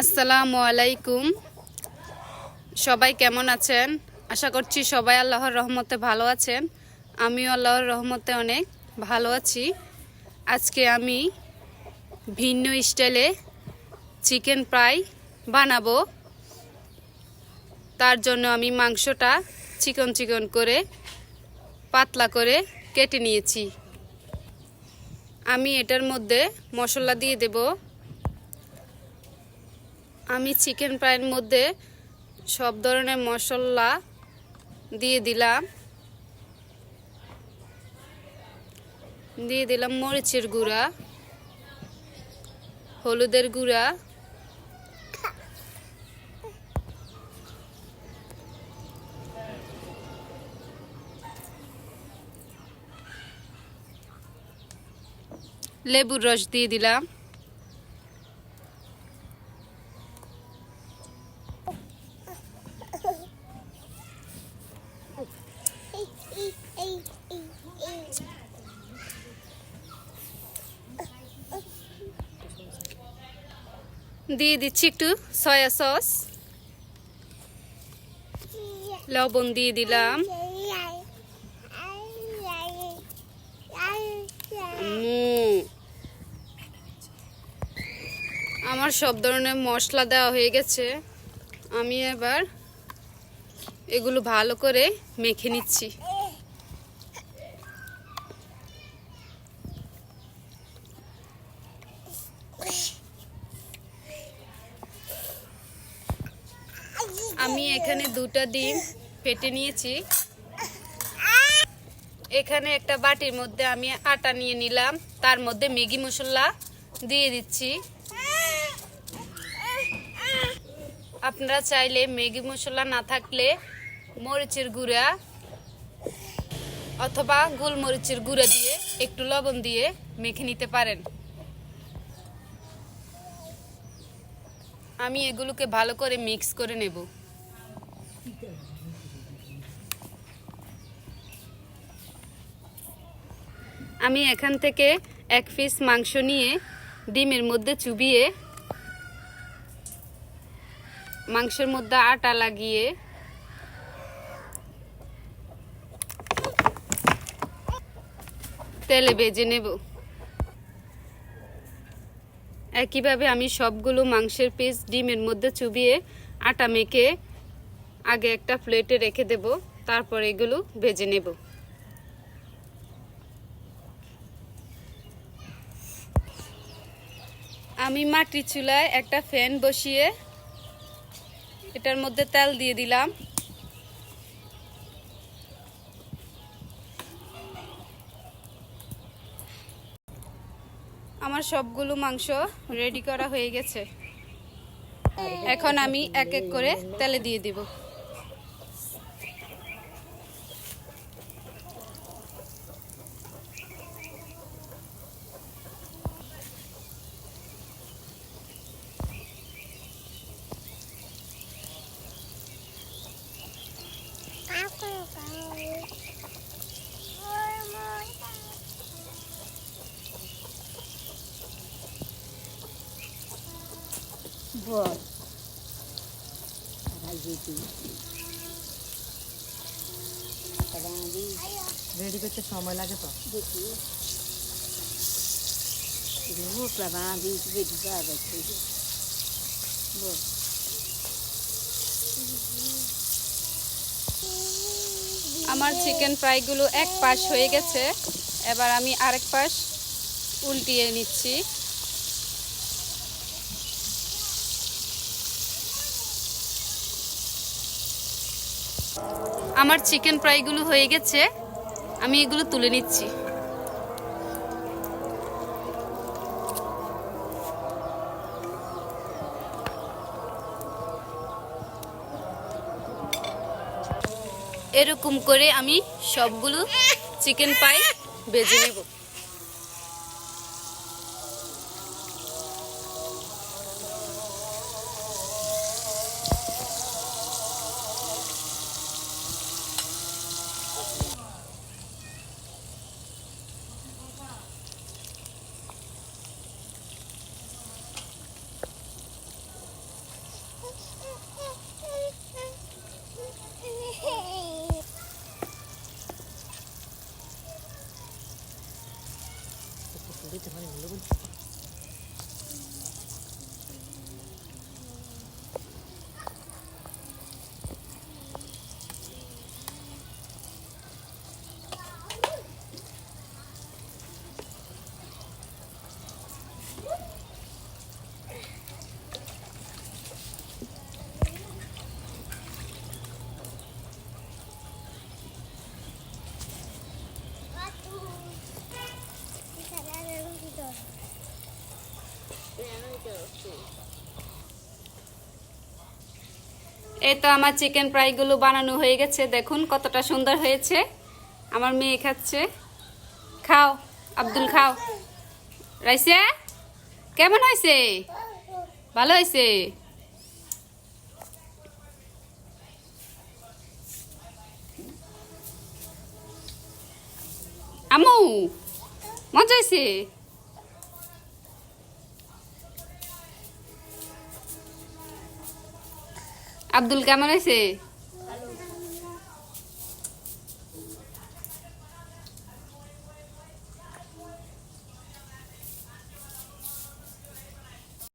আসসালামু আলাইকুম। সবাই কেমন আছেন? আশা করছি সবাই আল্লাহর রহমতে ভালো আছেন। আমিও আল্লাহর রহমতে অনেক ভালো আছি। আজকে আমি ভিন্ন স্টাইলে চিকেন ফ্রাই বানাবো। তার জন্য আমি মাংসটা চিকন চিকন করে, পাতলা করে কেটে নিয়েছি। আমি এটার মধ্যে মশলা দিয়ে দেবো আমি চিকেন ফ্রাইয়ের মধ্যে সব ধরনের মশলা দিয়ে দিলাম। দিয়ে দিলাম মরিচের গুঁড়া, হলুদের গুঁড়া। লেবুর রস দিয়ে দিলাম। দিয়ে দিচ্ছি একটু সয়া সস লবণ দিয়ে দিলাম। আমার সব ধরনের মশলা দেওয়া হয়ে গেছে। আমি এবার এগুলো ভালো করে মেখে নিচ্ছি আমি এখানে দুটো ডিম ফেটে নিয়েছি। এখানে একটা বাটির মধ্যে আমি আটা নিয়ে নিলাম, তার মধ্যে ম্যাগি মশলা দিয়ে দিচ্ছি। আপনারা চাইলে ম্যাগি মশলা না থাকলে মরিচের গুঁড়া অথবা গোলমরিচের গুঁড়া দিয়ে একটু লবণ দিয়ে মেখে নিতে পারেন। আমি এগুলোকে ভালো করে মিক্স করে নেব। আমি এখান থেকে এক পিস মাংস নিয়ে ডিমের মধ্যে চুবিয়ে মাংসের মধ্যে আটা লাগিয়ে তেলে ভেজে নেব। একইভাবে আমি সবগুলো মাংসের পিস ডিমের মধ্যে চুবিয়ে আটা মেখে আগে একটা প্লেটে রেখে দেব, তারপর এগুলো ভেজে নেব। আমি মাটির চুলায় একটা ফ্যান বসিয়ে এটার মধ্যে তেল দিয়ে দিলাম। আমার সবগুলো মাংস রেডি করা হয়ে গেছে। এখন আমি এক এক করে তেলে দিয়ে দিব। রেডি করতে সময় লাগে তো? দেখি। মুখটা বাঁধি বেটি পাবে বল আমার চিকেন ফ্রাইগুলো এক পাশ হয়ে গেছে। এবার আমি আরেক পাশ উল্টিয়ে নিচ্ছি। আমার চিকেন ফ্রাইগুলো হয়ে গেছে, আমি এগুলো তুলে নিচ্ছি। এরকম করে আমি সবগুলো চিকেন পাই বেজে নেব। Ahorita, vale. এই তো আমার চিকেন ফ্রাইগুলো বানানো হয়ে গেছে, দেখুন কতটা সুন্দর হয়েছে। আমার মেয়ে খাচ্ছে। খাও, আব্দুল খাও। রাইসা? কেমন হয়েছে? ভালো হয়েছে? আমু, মজা হয়েছে? আব্দুল কেমন হয়েছে?